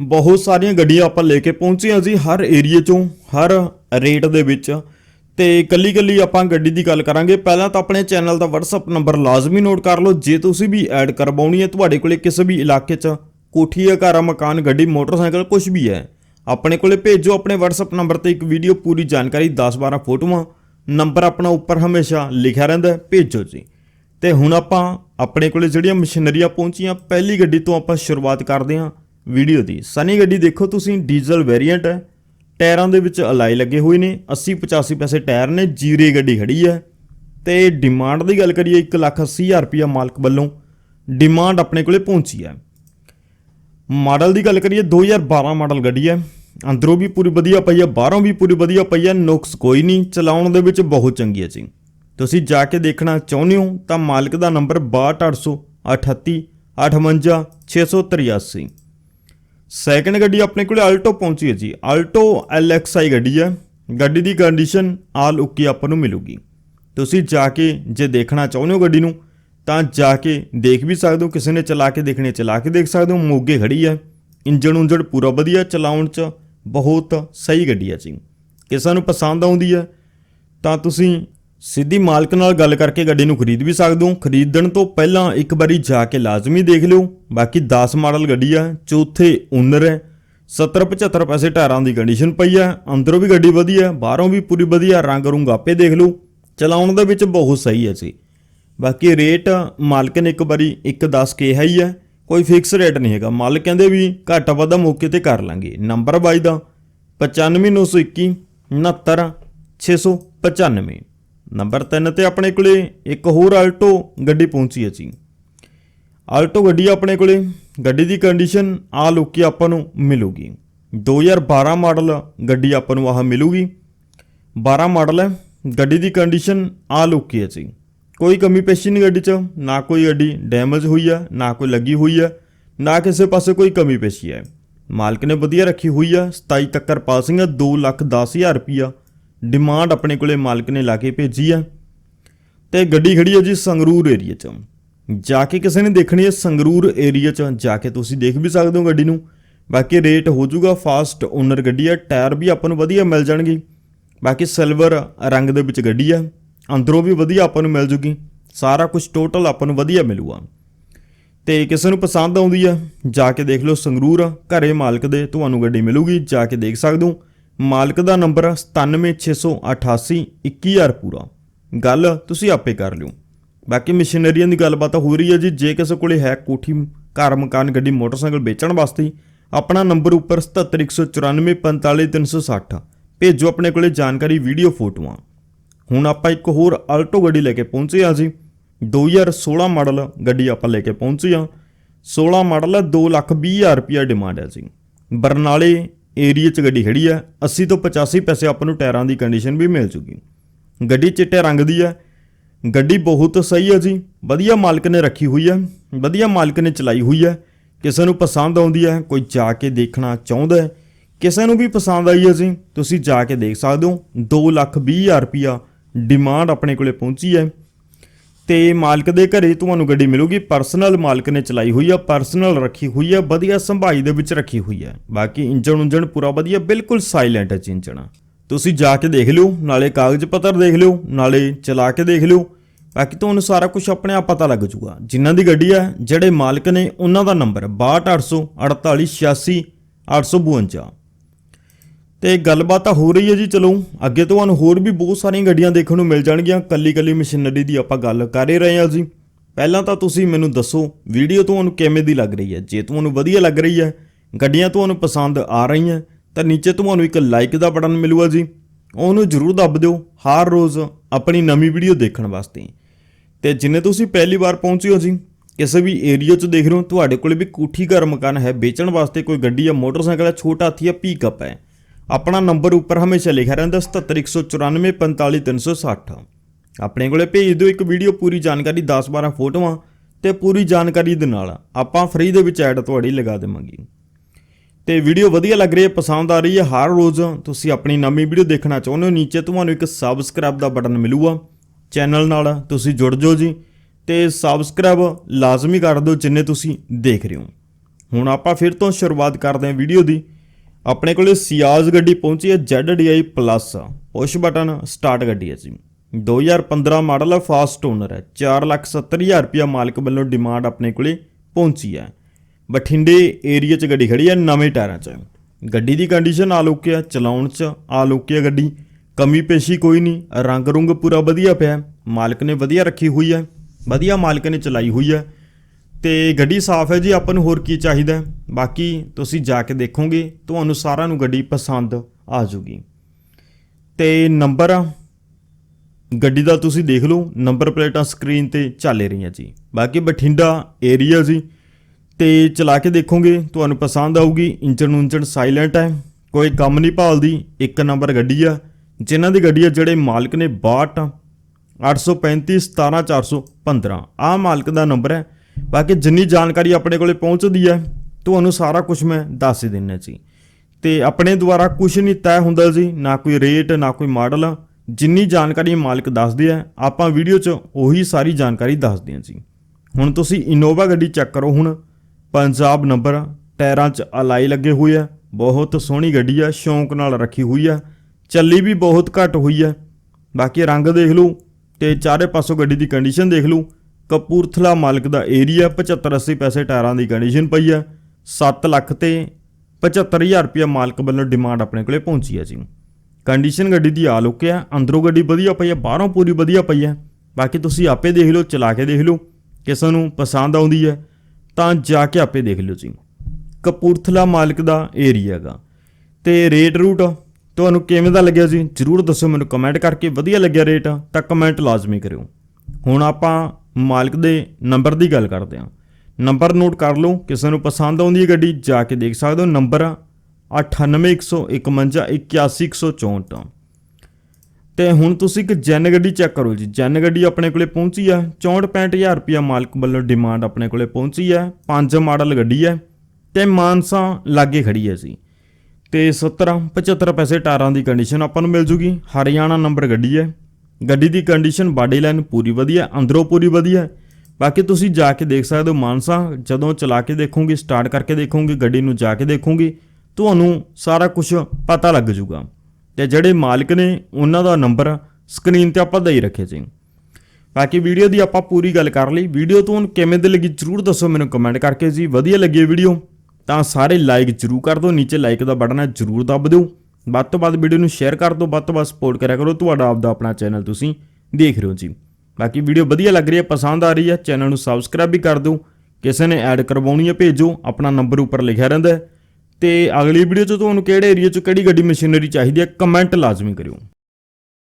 ਬਹੁਤ ਸਾਰੀਆਂ ਗੱਡੀਆਂ ਆਪਾਂ ਲੈ ਕੇ ਪਹੁੰਚੇ ਹਾਂ ਜੀ ਹਰ ਏਰੀਏ ਚੋਂ, ਹਰ ਰੇਟ ਦੇ ਵਿੱਚ। ਤੇ ਕੱਲੀ ਕੱਲੀ ਆਪਾਂ ਗੱਡੀ ਦੀ ਗੱਲ ਕਰਾਂਗੇ। ਪਹਿਲਾਂ ਤਾਂ ਆਪਣੇ ਚੈਨਲ ਦਾ WhatsApp ਨੰਬਰ ਲਾਜ਼ਮੀ ਨੋਟ ਕਰ ਲਓ। ਜੇ ਤੁਸੀਂ ਵੀ ਐਡ ਕਰਵਾਉਣੀ ਹੈ, ਤੁਹਾਡੇ ਕੋਲੇ ਕਿਸੇ ਵੀ ਇਲਾਕੇ 'ਚ ਕੋਠੀ ਹੈ ਘਰ, ਮਕਾਨ, ਗੱਡੀ, ਮੋਟਰਸਾਈਕਲ ਕੁਝ ਵੀ ਹੈ, ਆਪਣੇ ਕੋਲੇ ਭੇਜੋ ਆਪਣੇ WhatsApp ਨੰਬਰ ਤੇ ਇੱਕ ਵੀਡੀਓ ਪੂਰੀ ਜਾਣਕਾਰੀ 10-12 ਫੋਟੋਆਂ। ਨੰਬਰ ਆਪਣਾ ਉੱਪਰ ਹਮੇਸ਼ਾ ਲਿਖਿਆ ਰਹਿੰਦਾ ਭੇਜੋ ਜੀ। ਤੇ ਹੁਣ ਆਪਾਂ ਆਪਣੇ ਕੋਲੇ ਜਿਹੜੀਆਂ ਮਸ਼ੀਨਰੀਆਂ ਪਹੁੰਚੀਆਂ, ਪਹਿਲੀ ਗੱਡੀ ਤੋਂ ਆਪਾਂ ਸ਼ੁਰੂਆਤ ਕਰਦੇ ਹਾਂ। ਵੀਡੀਓ ਦੀ। ਸਨੀ ਗੱਡੀ ਦੇਖੋ ਤੁਸੀਂ, ਡੀਜ਼ਲ ਵੇਰੀਐਂਟ ਹੈ। ਟਾਇਰਾਂ ਦੇ ਵਿੱਚ ਅਲਾਈ ਲੱਗੇ ਹੋਏ ਨੇ। 80 85 ਪੈਸੇ ਟਾਇਰ ਨੇ, ਜੀਰੇ ਗੱਡੀ ਖੜੀ ਹੈ। ਤੇ ਡਿਮਾਂਡ ਦੀ ਗੱਲ ਕਰੀਏ 180000 ਰੁਪਇਆ ਮਾਲਕ ਵੱਲੋਂ ਡਿਮਾਂਡ ਆਪਣੇ ਕੋਲੇ ਪਹੁੰਚੀ ਹੈ। ਮਾਡਲ ਦੀ ਗੱਲ ਕਰੀਏ 2012 ਮਾਡਲ ਗੱਡੀ ਹੈ। ਅੰਦਰੋਂ ਵੀ ਪੂਰੀ ਵਧੀਆ ਪਈ ਹੈ, ਬਾਹਰੋਂ ਵੀ ਪੂਰੀ ਵਧੀਆ ਪਈ ਹੈ। ਨੁਕਸ ਕੋਈ ਨਹੀਂ, ਚਲਾਉਣ ਦੇ ਵਿੱਚ ਬਹੁਤ ਚੰਗੀ ਹੈ ਜੀ। ਤੁਸੀਂ ਜਾ ਕੇ ਦੇਖਣਾ ਚਾਹੁੰਦੇ ਹੋ ਤਾਂ ਮਾਲਕ ਦਾ ਨੰਬਰ 62838 58 683 ਸੈਕੰਡ ਗੱਡੀ ਆਪਣੇ ਕੋਲ ਆਲਟੋ ਪਹੁੰਚੀ ਹੈ ਜੀ। ਆਲਟੋ LXI ਗੱਡੀ ਹੈ। ਗੱਡੀ ਦੀ ਕੰਡੀਸ਼ਨ ਆਲ ਓਕੇ ਆਪਾਂ ਨੂੰ ਮਿਲੂਗੀ। ਤੁਸੀਂ ਜਾ ਕੇ ਜੇ ਦੇਖਣਾ ਚਾਹੁੰਦੇ ਹੋ ਗੱਡੀ ਨੂੰ, ਤਾਂ ਜਾ ਕੇ ਦੇਖ ਵੀ ਸਕਦੇ ਹੋ। ਕਿਸੇ ਨੇ ਚਲਾ ਕੇ ਦੇਖਣੀ ਚਲਾ ਕੇ ਦੇਖ ਸਕਦੇ ਹੋ। ਮੋਗੇ ਖੜੀ ਹੈ। ਇੰਜਣ ਉਂਜਣ ਪੂਰਾ ਵਧੀਆ ਚਲਾਉਣ 'ਚ। ਬਹੁਤ ਸਹੀ ਗੱਡੀ ਹੈ ਜੀ। ਕਿਸੇ ਨੂੰ ਪਸੰਦ ਆਉਂਦੀ ਹੈ, ਤਾਂ ਤੁਸੀਂ ਸਿੱਧੀ ਮਾਲਕ ਨਾਲ ਗੱਲ ਕਰਕੇ ਗੱਡੀ ਨੂੰ ਖਰੀਦ ਵੀ ਸਕਦੇ ਹੋ। ਖਰੀਦਣ ਤੋਂ ਪਹਿਲਾਂ ਇੱਕ ਵਾਰੀ ਜਾ ਕੇ ਲਾਜ਼ਮੀ ਦੇਖ ਲਿਓ। ਬਾਕੀ 10 ਮਾਡਲ ਗੱਡੀ ਆ, ਚੌਥੇ ਓਨਰ ਹੈ। 70 75 ਪੈਸੇ ਟਾਇਰਾਂ ਦੀ ਕੰਡੀਸ਼ਨ ਪਈ ਹੈ ਅੰਦਰੋਂ ਵੀ ਗੱਡੀ ਵਧੀਆ, ਬਾਹਰੋਂ ਵੀ ਪੂਰੀ ਵਧੀਆ, ਰੰਗ ਰੁੰਗ ਆਪੇ ਦੇਖ ਲਓ। ਚਲਾਉਣ ਦੇ ਵਿੱਚ ਬਹੁਤ ਸਹੀ ਹੈ ਜੀ। ਬਾਕੀ ਰੇਟ ਮਾਲਕ ਨੇ ਇੱਕ ਵਾਰੀ 1.10 ਕਿਹਾ ਹੀ ਹੈ ਕੋਈ ਫਿਕਸ ਰੇਟ ਨਹੀਂ ਹੈਗਾ। ਮਾਲਕ ਕਹਿੰਦੇ ਵੀ ਘਾਟਾ ਵਾਧਾ ਮੌਕੇ ਤੇ ਕਰ ਲਾਂਗੇ। ਨੰਬਰ ਬਾਈ ਦਾ 95921 695 ਨੰਬਰ 3 ਤੇ ਆਪਣੇ ਕੋਲੇ ਇੱਕ ਹੋਰ ਆਲਟੋ ਗੱਡੀ ਪਹੁੰਚੀ ਹੈ ਜੀ। ਆਲਟੋ ਗੱਡੀ ਆਪਣੇ ਕੋਲੇ, ਗੱਡੀ ਦੀ ਕੰਡੀਸ਼ਨ ਆ ਲੁੱਕੀ ਆਪਾਂ ਨੂੰ ਮਿਲੂਗੀ। 2012 ਮਾਡਲ ਗੱਡੀ ਆਪਾਂ ਨੂੰ ਆਹ ਮਿਲੂਗੀ। 12 ਮਾਡਲ ਹੈ, ਗੱਡੀ ਦੀ ਕੰਡੀਸ਼ਨ ਆ ਲੁੱਕੀ ਹੈ ਜੀ। ਕੋਈ ਕਮੀ ਪੇਸ਼ੀ ਨਹੀਂ ਗੱਡੀ 'ਚ, ਨਾ ਕੋਈ ਗੱਡੀ ਡੈਮੇਜ ਹੋਈ ਹੈ, ਨਾ ਕੋਈ ਲੱਗੀ ਹੋਈ ਹੈ, ਨਾ ਕਿਸੇ ਪਾਸੇ ਕੋਈ ਕਮੀ ਪੇਸ਼ੀ ਹੈ। ਮਾਲਕ ਨੇ ਵਧੀਆ ਰੱਖੀ ਹੋਈ ਹੈ 27 ਤੱਕਰ ਪਾਸਿੰਗ ਹੈ 210000 ਰੁਪਿਆ ਡਿਮਾਂਡ ਆਪਣੇ ਕੋਲੇ ਮਾਲਕ ਨੇ ਲਾ ਕੇ ਭੇਜੀ ਆ। ਤੇ ਗੱਡੀ ਖੜੀ ਹੈ ਜੀ ਸੰਗਰੂਰ ਏਰੀਆ 'ਚ। ਜਾ ਕੇ ਕਿਸੇ ਨੇ ਦੇਖਣੀ ਹੈ ਸੰਗਰੂਰ ਏਰੀਆ 'ਚ ਜਾ ਕੇ ਤੁਸੀਂ ਦੇਖ ਵੀ ਸਕਦੇ ਹੋ ਗੱਡੀ ਨੂੰ। ਬਾਕੀ ਰੇਟ ਹੋ ਜਾਊਗਾ ਫਾਸਟ ਓਨਰ ਗੱਡੀ ਆ, ਟਾਇਰ ਵੀ ਆਪਾਂ ਨੂੰ ਵਧੀਆ ਮਿਲ ਜਾਣਗੇ। ਬਾਕੀ ਸਿਲਵਰ ਰੰਗ ਦੇ ਵਿੱਚ ਗੱਡੀ ਆ, ਅੰਦਰੋਂ ਵੀ ਵਧੀਆ ਆਪਾਂ ਨੂੰ ਮਿਲ ਜੂਗੀ। ਸਾਰਾ ਕੁਝ ਟੋਟਲ ਆਪਾਂ ਨੂੰ ਵਧੀਆ ਮਿਲੂਗਾ। ਤੇ ਕਿਸੇ ਨੂੰ ਪਸੰਦ ਆਉਂਦੀ ਆ, ਜਾ ਕੇ ਦੇਖ ਲਓ ਸੰਗਰੂਰ ਘਰੇ ਮਾਲਕ ਦੇ ਤੁਹਾਨੂੰ ਗੱਡੀ ਮਿਲੂਗੀ, ਜਾ ਕੇ ਦੇਖ ਸਕਦੇ ਹੋ। ਮਾਲਕ ਦਾ ਨੰਬਰ 97688 21000 ਪੂਰਾ। ਗੱਲ ਤੁਸੀਂ ਆਪੇ ਕਰ ਲਿਓ। ਬਾਕੀ ਮਸ਼ੀਨਰੀਆਂ ਦੀ ਗੱਲਬਾਤ ਹੋ ਰਹੀ ਹੈ ਜੀ। ਜੇ ਕਿਸੇ ਕੋਲੇ ਹੈ ਕੋਠੀ, ਘਰ, ਮਕਾਨ, ਗੱਡੀ, ਮੋਟਰਸਾਈਕਲ ਵੇਚਣ ਵਾਸਤੇ, ਆਪਣਾ ਨੰਬਰ ਉੱਪਰ 7714545360 ਭੇਜੋ ਆਪਣੇ ਕੋਲੇ ਜਾਣਕਾਰੀ, ਵੀਡੀਓ, ਫੋਟੋਆਂ। ਹੁਣ ਆਪਾਂ ਇੱਕ ਹੋਰ ਆਲਟੋ ਗੱਡੀ ਲੈ ਕੇ ਪਹੁੰਚੇ ਹਾਂ ਜੀ। 2016 ਮਾਡਲ ਗੱਡੀ ਆਪਾਂ ਲੈ ਕੇ ਪਹੁੰਚੇ ਹਾਂ। 16 ਮਾਡਲ ਹੈ 220000 ਰੁਪਿਆ ਡਿਮਾਂਡ ਹੈ ਜੀ। ਬਰਨਾਲੇ ਏਰੀਆ 'ਚ ਗੱਡੀ ਖੜੀ ਹੈ 80 ਤੋਂ 85 ਪੈਸੇ ਆਪਾਂ ਨੂੰ ਟਾਇਰਾਂ ਦੀ ਕੰਡੀਸ਼ਨ ਵੀ ਮਿਲ ਚੁੱਕੀ। ਗੱਡੀ ਚਿੱਟੇ ਰੰਗ ਦੀ ਹੈ ਗੱਡੀ ਬਹੁਤ ਸਹੀ ਹੈ ਜੀ, ਵਧੀਆ ਮਾਲਕ ਨੇ ਰੱਖੀ ਹੋਈ ਹੈ ਵਧੀਆ ਮਾਲਕ ਨੇ ਚਲਾਈ ਹੋਈ ਹੈ ਕਿਸੇ ਨੂੰ ਪਸੰਦ ਆਉਂਦੀ ਹੈ ਕੋਈ ਜਾ ਕੇ ਦੇਖਣਾ ਚਾਹੁੰਦਾ ਕਿਸੇ ਨੂੰ ਵੀ ਪਸੰਦ ਆਈ ਹੈ ਜੀ, ਤੁਸੀਂ ਜਾ ਕੇ ਦੇਖ ਸਕਦੇ ਹੋ 220000 ਰੁਪਿਆ ਡਿਮਾਂਡ ਆਪਣੇ ਕੋਲੇ ਪਹੁੰਚੀ ਹੈ। ਤੇ ਮਾਲਕ ਦੇ ਘਰੇ ਤੁਹਾਨੂੰ ਗੱਡੀ ਮਿਲੂਗੀ। ਪਰਸਨਲ ਮਾਲਕ ਨੇ ਚਲਾਈ ਹੋਈ ਆ ਪਰਸਨਲ ਰੱਖੀ ਹੋਈ ਆ, ਵਧੀਆ ਸੰਭਾਈ ਦੇ ਵਿੱਚ ਰੱਖੀ ਹੋਈ ਆ। ਬਾਕੀ ਇੰਜਣ ਉਂਜਣ ਪੂਰਾ ਵਧੀਆ, ਬਿਲਕੁਲ ਸਾਇਲੈਂਟ ਹੈ ਜੀ ਇੰਜਣ ਤੁਸੀਂ ਜਾ ਕੇ ਦੇਖ ਲਿਓ, ਨਾਲੇ ਕਾਗਜ਼ ਪੱਤਰ ਦੇਖ ਲਿਓ, ਨਾਲੇ ਚਲਾ ਕੇ ਦੇਖ ਲਿਓ। ਬਾਕੀ ਤੁਹਾਨੂੰ ਸਾਰਾ ਕੁਝ ਆਪਣੇ ਆਪ ਪਤਾ ਲੱਗ ਜੂਗਾ। ਜਿਨ੍ਹਾਂ ਦੀ ਗੱਡੀ ਆ, ਜਿਹੜੇ ਮਾਲਕ ਨੇ, ਉਹਨਾਂ ਦਾ ਨੰਬਰ 6280 4886 852 ਤੇ ਗੱਲਬਾਤ ਤਾਂ ਹੋ ਰਹੀ ਹੈ ਜੀ, ਚਲੋ। ਅੱਗੇ ਤੁਹਾਨੂੰ ਹੋਰ ਵੀ ਬਹੁਤ ਸਾਰੀਆਂ ਗੱਡੀਆਂ ਦੇਖਣ ਨੂੰ ਮਿਲ ਜਾਣਗੀਆਂ। ਕੱਲੀ ਕੱਲੀ ਮਸ਼ੀਨਰੀ ਦੀ ਆਪਾਂ ਗੱਲ ਕਰ ਹੀ ਰਹੇ ਹਾਂ ਜੀ। ਪਹਿਲਾਂ ਤਾਂ ਤੁਸੀਂ ਮੈਨੂੰ ਦੱਸੋ, ਵੀਡੀਓ ਤੁਹਾਨੂੰ ਕਿਵੇਂ ਦੀ ਲੱਗ ਰਹੀ ਹੈ? ਜੇ ਤੁਹਾਨੂੰ ਵਧੀਆ ਲੱਗ ਰਹੀ ਹੈ, ਗੱਡੀਆਂ ਤੁਹਾਨੂੰ ਪਸੰਦ ਆ ਰਹੀਆਂ, ਤਾਂ ਨੀਚੇ ਤੁਹਾਨੂੰ ਇੱਕ ਲਾਈਕ ਦਾ ਬਟਨ ਮਿਲੂਗਾ ਜੀ। ਉਹਨੂੰ ਜ਼ਰੂਰ ਦੱਬ ਦਿਓ, ਹਰ ਰੋਜ਼ ਆਪਣੀ ਨਵੀਂ ਵੀਡੀਓ ਦੇਖਣ ਵਾਸਤੇ। ਤੇ ਜਿੰਨੇ ਤੁਸੀਂ ਪਹਿਲੀ ਵਾਰ ਪਹੁੰਚੇ ਹੋ ਜੀ, ਕਿਸੇ ਵੀ ਏਰੀਆ 'ਚ ਦੇਖ ਰਹੇ ਹੋ, ਤੁਹਾਡੇ ਕੋਲ ਵੀ ਕੋਠੀ ਘਰ ਮਕਾਨ ਹੈ, ਵੇਚਣ ਵਾਸਤੇ ਕੋਈ ਗੱਡੀ ਜਾਂ ਮੋਟਰਸਾਈਕਲ ਹੈ, ਛੋਟਾ ਹਾਥੀ ਹੈ ਪਿਕਅਪ ਹੈ। ਆਪਣਾ ਨੰਬਰ ਉੱਪਰ ਹਮੇਸ਼ਾ ਲਿਖਿਆ ਰਹਿੰਦਾ 7714945360 ਆਪਣੇ ਕੋਲੇ ਭੇਜ ਦਿਓ, ਇੱਕ ਵੀਡੀਓ ਪੂਰੀ ਜਾਣਕਾਰੀ 10-12 ਫੋਟੋਆਂ ਤੇ ਪੂਰੀ ਜਾਣਕਾਰੀ ਦੇ ਨਾਲ ਆਪਾਂ ਫ੍ਰੀ ਦੇ ਵਿੱਚ ਐਡ ਤੁਹਾਡੀ ਲਗਾ ਦੇਵਾਂਗੇ। ਤੇ ਵੀਡੀਓ ਵਧੀਆ ਲੱਗ ਰਹੀ ਹੈ, ਪਸੰਦ ਆ ਰਹੀ ਹੈ, ਹਰ ਰੋਜ਼ ਤੁਸੀਂ ਆਪਣੀ ਨਵੀਂ ਵੀਡੀਓ ਦੇਖਣਾ ਚਾਹੁੰਦੇ ਹੋ, ਨੀਚੇ ਤੁਹਾਨੂੰ ਇੱਕ ਸਬਸਕ੍ਰਾਈਬ ਦਾ ਬਟਨ ਮਿਲੂਗਾ। ਚੈਨਲ ਨਾਲ ਤੁਸੀਂ ਜੁੜ ਜਾਓ ਜੀ ਤੇ ਸਬਸਕ੍ਰਾਈਬ ਲਾਜ਼ਮੀ ਕਰ ਦਿਓ ਜਿੰਨੇ ਤੁਸੀਂ ਦੇਖ ਰਹੇ ਹੋ। ਹੁਣ ਆਪਾਂ ਫਿਰ ਤੋਂ ਸ਼ੁਰੂਆਤ ਕਰਦੇ ਹਾਂ ਵੀਡੀਓ ਦੀ। ਆਪਣੇ ਕੋਲੇ ਸਿਆਜ਼ ਗੱਡੀ ਪਹੁੰਚੀ ਹੈ ZDI plus push button start ਗੱਡੀ ਹੈ ਜੀ। 2015 ਮਾਡਲ ਹੈ। ਫਾਸਟ ਓਨਰ ਹੈ 470000 ਰੁਪਇਆ ਮਾਲਕ ਵੱਲੋਂ ਡਿਮਾਂਡ ਆਪਣੇ ਕੋਲੇ ਪਹੁੰਚੀ ਹੈ। ਬਠਿੰਡੇ ਏਰੀਆ 'ਚ ਗੱਡੀ ਖੜੀ ਹੈ, ਨਵੇਂ ਟਾਇਰਾਂ 'ਚ। ਗੱਡੀ ਦੀ ਕੰਡੀਸ਼ਨ ਆਲੋਕਿਆ ਹੈ ਚਲਾਉਣ 'ਚ ਆਲੋਕਿਆ ਗੱਡੀ। ਕਮੀ ਪੇਸ਼ੀ ਕੋਈ ਨਹੀਂ, ਰੰਗ ਰੁੰਗ ਪੂਰਾ ਵਧੀਆ ਪਿਆ। ਮਾਲਕ ਨੇ ਵਧੀਆ ਰੱਖੀ ਹੋਈ ਹੈ। ਵਧੀਆ ਮਾਲਕ ਨੇ ਚਲਾਈ ਹੋਈ ਹੈ। ਤੇ ਗੱਡੀ ਸਾਫ਼ ਹੈ ਜੀ, ਆਪਾਂ ਨੂੰ ਹੋਰ ਕੀ ਚਾਹੀਦਾ ਬਾਕੀ ਤੁਸੀਂ ਜਾ ਕੇ ਦੇਖੋਗੇ, ਤੁਹਾਨੂੰ ਸਾਰਿਆਂ ਨੂੰ ਗੱਡੀ ਪਸੰਦ ਆ ਜੂਗੀ ਤੇ ਨੰਬਰ ਆ, ਗੱਡੀ ਦਾ ਤੁਸੀਂ ਦੇਖ ਲਓ, ਨੰਬਰ ਪਲੇਟਾਂ ਸਕਰੀਨ ਤੇ ਚੱਲ ਰਹੀਆਂ ਜੀ। ਬਾਕੀ ਬਠਿੰਡਾ ਏਰੀਆ ਜੀ, ਤੇ ਚਲਾ ਕੇ ਦੇਖੋਗੇ, ਤੁਹਾਨੂੰ ਪਸੰਦ ਆਊਗੀ ਇੰਜਨ ਉਂਜਨ ਸਾਇਲੈਂਟ ਹੈ, ਕੋਈ ਕੰਮ ਨਹੀਂ ਭਾਲਦੀ, ਇੱਕ ਨੰਬਰ ਗੱਡੀ ਆ। ਜਿਨ੍ਹਾਂ ਦੀ ਗੱਡੀ ਆ, ਜਿਹੜੇ ਮਾਲਕ ਨੇ 62 835 17415 ਆਹ ਮਾਲਕ ਦਾ ਨੰਬਰ ਹੈ ਬਾਕੀ ਜਿੰਨੀ ਜਾਣਕਾਰੀ ਆਪਣੇ ਕੋਲੇ ਪਹੁੰਚਦੀ ਹੈ, ਤੁਹਾਨੂੰ ਸਾਰਾ ਕੁਝ ਮੈਂ ਦੱਸ ਹੀ ਦਿੰਨਾ ਜੀ। ਤੇ ਆਪਣੇ ਦੁਆਰਾ ਕੁਝ ਨਹੀਂ ਤੈਅ ਹੁੰਦਾ ਜੀ, ਨਾ ਕੋਈ ਰੇਟ, ਨਾ ਕੋਈ ਮਾਡਲ। ਜਿੰਨੀ ਜਾਣਕਾਰੀ ਮਾਲਕ ਦੱਸਦੇ ਆ, ਆਪਾਂ ਵੀਡੀਓ 'ਚ ਉਹੀ ਸਾਰੀ ਜਾਣਕਾਰੀ ਦੱਸਦੇ ਹਾਂ ਜੀ। ਹੁਣ ਤੁਸੀਂ ਇਨੋਵਾ ਗੱਡੀ ਚੈੱਕ ਕਰੋ ਹੁਣ। ਪੰਜਾਬ ਨੰਬਰ ਟਾਇਰਾਂ 'ਚ ਅਲਾਈ ਲੱਗੇ ਹੋਏ ਆ, ਬਹੁਤ ਸੋਹਣੀ ਗੱਡੀ ਆ, ਸ਼ੌਂਕ ਨਾਲ ਰੱਖੀ ਹੋਈ ਆ। ਚੱਲੀ ਵੀ ਬਹੁਤ ਘੱਟ ਹੋਈ ਆ। ਬਾਕੀ ਰੰਗ ਦੇਖ ਲਓ ਤੇ ਚਾਰੇ ਪਾਸੋਂ ਗੱਡੀ ਦੀ ਕੰਡੀਸ਼ਨ ਦੇਖ ਲਓ। ਕਪੂਰਥਲਾ ਮਾਲਕ ਦਾ ਏਰੀਆ 75 80 ਪੈਸੇ ਟਾਇਰਾਂ ਦੀ ਕੰਡੀਸ਼ਨ ਪਈ ਆ। 7 ਲੱਖ ਤੇ 75000 ਰੁਪਇਆ ਮਾਲਕ ਵੱਲੋਂ ਡਿਮਾਂਡ ਆਪਣੇ ਕੋਲੇ ਪਹੁੰਚੀ ਆ ਜੀ। ਕੰਡੀਸ਼ਨ ਗੱਡੀ ਦੀ ਆਲ ਓਕੇ ਆ। ਅੰਦਰੋਂ ਗੱਡੀ ਵਧੀਆ ਪਈ ਆ, ਬਾਹਰੋਂ ਪੂਰੀ ਵਧੀਆ ਪਈ ਆ। ਬਾਕੀ ਤੁਸੀਂ ਆਪੇ ਦੇਖ ਲਓ, ਚਲਾ ਕੇ ਦੇਖ ਲਓ, ਕਿਸੇ ਨੂੰ ਪਸੰਦ ਆਉਂਦੀ ਹੈ ਤਾਂ ਜਾ ਕੇ ਆਪੇ ਦੇਖ ਲਿਓ ਜੀ। ਕਪੂਰਥਲਾ ਮਾਲਕ ਦਾ ਏਰੀਆ ਹੈਗਾ। ਤੇ ਰੇਟ ਰੂਟ ਤੁਹਾਨੂੰ ਕਿਵੇਂ ਦਾ ਲੱਗਿਆ ਜੀ? ਜਰੂਰ ਦੱਸੋ ਮੈਨੂੰ ਕਮੈਂਟ ਕਰਕੇ ਵਧੀਆ ਲੱਗਿਆ ਰੇਟ, ਤਾਂ ਕਮੈਂਟ ਲਾਜ਼ਮੀ ਕਰਿਓ। ਹੁਣ ਆਪਾਂ ਮਾਲਕ ਦੇ ਨੰਬਰ ਦੀ ਗੱਲ ਕਰਦੇ ਹਾਂ। ਨੰਬਰ ਨੋਟ ਕਰ ਲਓ, ਕਿਸੇ ਨੂੰ ਪਸੰਦ ਆਉਂਦੀ ਹੈ ਗੱਡੀ, ਜਾ ਕੇ ਦੇਖ ਸਕਦੇ ਹੋ। ਨੰਬਰ ਆ 9815181164 ਤੇ ਹੁਣ ਤੁਸੀਂ ਇੱਕ ਜੈਨ ਗੱਡੀ ਚੈੱਕ ਕਰੋ ਜੀ। ਜੈਨ ਗੱਡੀ ਆਪਣੇ ਕੋਲੇ ਪਹੁੰਚੀ ਆ 64-65000 ਰੁਪਇਆ ਮਾਲਕ ਵੱਲੋਂ ਡਿਮਾਂਡ ਆਪਣੇ ਕੋਲੇ ਪਹੁੰਚੀ ਹੈ। ਪੰਜ ਮਾਡਲ ਗੱਡੀ ਹੈ ਤੇ ਮਾਨਸਾ ਲਾਗੇ ਖੜੀ ਹੈ ਜੀ। ਤੇ 70 75 ਪੈਸੇ ਟਾਰਾਂ ਦੀ ਕੰਡੀਸ਼ਨ ਆਪਾਂ ਨੂੰ ਮਿਲ ਜੂਗੀ। ਹਰਿਆਣਾ ਨੰਬਰ ਗੱਡੀ ਹੈ। ਗੱਡੀ ਦੀ ਕੰਡੀਸ਼ਨ ਬਾਡੀ ਲਾਈਨ ਪੂਰੀ ਵਧੀਆ, ਅੰਦਰੋਂ ਪੂਰੀ ਵਧੀਆ ਬਾਕੀ ਤੁਸੀਂ ਜਾ ਕੇ ਦੇਖ ਸਕਦੇ ਹੋ ਮਾਨਸਾ, ਜਦੋਂ ਚਲਾ ਕੇ ਦੇਖੋਗੇ ਸਟਾਰਟ ਕਰਕੇ ਦੇਖੋਗੇ, ਗੱਡੀ ਨੂੰ ਜਾ ਕੇ ਦੇਖੋਗੇ, ਤੁਹਾਨੂੰ ਸਾਰਾ ਕੁਝ ਪਤਾ ਲੱਗ ਜੂਗਾ ਤੇ ਜਿਹੜੇ ਮਾਲਕ ਨੇ, ਉਹਨਾਂ ਦਾ ਨੰਬਰ ਸਕਰੀਨ ਤੇ ਆਪਾਂ ਦੇ ਹੀ ਰੱਖਿਆ ਜੀ। ਬਾਕੀ ਵੀਡੀਓ ਦੀ ਆਪਾਂ ਪੂਰੀ ਗੱਲ ਕਰ ਲਈ। ਵੀਡੀਓ ਤੁਹਾਨੂੰ ਕਿਵੇਂ ਦੀ ਲੱਗੀ, ਜਰੂਰ ਦੱਸੋ ਮੈਨੂੰ ਕਮੈਂਟ ਕਰਕੇ ਜੀ। ਵਧੀਆ ਲੱਗੀ ਵੀਡੀਓ, ਤਾਂ ਸਾਰੇ ਲਾਈਕ ਜਰੂਰ ਕਰ ਦਿਓ। ਨੀਚੇ ਲਾਈਕ ਦਾ ਬਟਨ ਹੈ, ਜਰੂਰ ਦੱਬ ਦਿਓ। ਵੱਧ ਤੋਂ ਵੱਧ ਵੀਡੀਓ ਨੂੰ ਸ਼ੇਅਰ ਕਰ ਦਿਓ, ਵੱਧ ਤੋਂ ਵੱਧ ਸਪੋਰਟ ਕਰਿਆ ਕਰੋ, ਤੁਹਾਡਾ ਆਪਦਾ ਆਪਣਾ ਚੈਨਲ ਤੁਸੀਂ ਦੇਖ ਰਹੇ ਹੋ ਜੀ। ਬਾਕੀ ਵੀਡੀਓ ਵਧੀਆ ਲੱਗ ਰਹੀ ਹੈ, ਪਸੰਦ ਆ ਰਹੀ ਹੈ ਚੈਨਲ ਨੂੰ ਸਬਸਕ੍ਰਾਈਬ ਵੀ ਕਰ ਦਿਓ, ਕਿਸੇ ਨੇ ਐਡ ਕਰਵਾਉਣੀ ਹੈ ਭੇਜੋ, ਆਪਣਾ ਨੰਬਰ ਉੱਪਰ ਲਿਖਿਆ ਰਹਿੰਦਾ ਹੈ। ਤੇ ਅਗਲੀ ਵੀਡੀਓ 'ਚ ਤੁਹਾਨੂੰ ਕਿਹੜੇ ਏਰੀਆ 'ਚ ਕਿਹੜੀ ਗੱਡੀ ਮਸ਼ੀਨਰੀ ਚਾਹੀਦੀ ਹੈ ਕਮੈਂਟ ਲਾਜ਼ਮੀ ਕਰਿਓ।